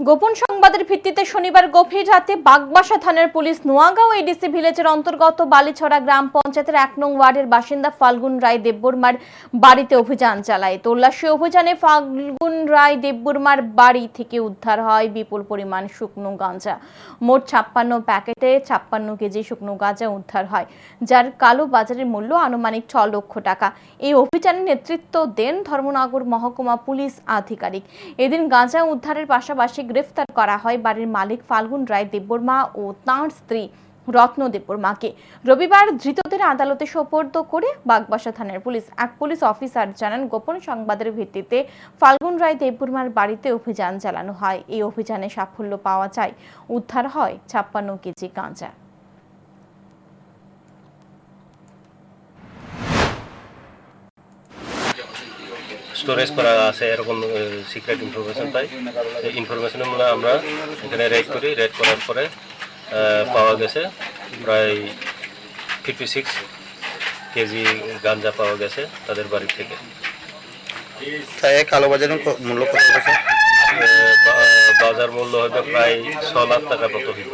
গোপন সংবাদের ভিত্তিতে শনিবার গভীর রাতে বাগবাসা থানার পুলিশ নোয়াগাঁও এডিসি ভিলেজের অন্তর্গত বালিছড়া গ্রাম পঞ্চায়েতের এক নং ওয়ার্ডের বাসিন্দা ফাল্গুন রায় দেববর্মার বাড়িতে অভিযান চালায়। তল্লাশি অভিযানে ফাল্গুন রায় দেববর্মার বাড়ি থেকে উদ্ধার হয় বিপুল পরিমাণ শুকনো গাঁজা। মোট ছাপ্পান্ন প্যাকেটে ছাপ্পান্ন কেজি শুকনো গাঁজা উদ্ধার হয়, যার কালো বাজারের মূল্য আনুমানিক ছ লক্ষ টাকা। এই অভিযানে নেতৃত্ব দেন ধর্মনগর মহকুমা পুলিশ আধিকারিক। এদিন গাঁজা উদ্ধারের পাশাপাশি গ্রেফতার করা হয় বাড়ির মালিক ফাল্গুন রায় দেববর্মা ও তাঁর স্ত্রী রত্ন দেববর্মাকে। রবিবার ধৃতদের আদালতে সোপর্দ করে বাগবাসা থানার পুলিশ। এক পুলিশ অফিসার জানান, গোপন সংবাদের ভিত্তিতে ফাল্গুন রায় দেববর্মার বাড়িতে অভিযান চালানো হয়। এই অভিযানে সাফল্য পাওয়া যায়। উদ্ধার হয় ছাপ্পান্ন কেজি গাঁজা। স্টোরেজ করা আছে এরকম সিক্রেট ইনফরমেশন পাই এই ইনফরমেশনের মূলে আমরা এখানে রেড করি। রেড করার পরে পাওয়া গেছে প্রায় ফিফটি সিক্স কেজি গাঞ্জা পাওয়া গেছে তাদের বাড়ি থেকে। কালোবাজারের মূল্য কত বাজার মূল্য হবে প্রায় ছ লাখ টাকা মতো হইব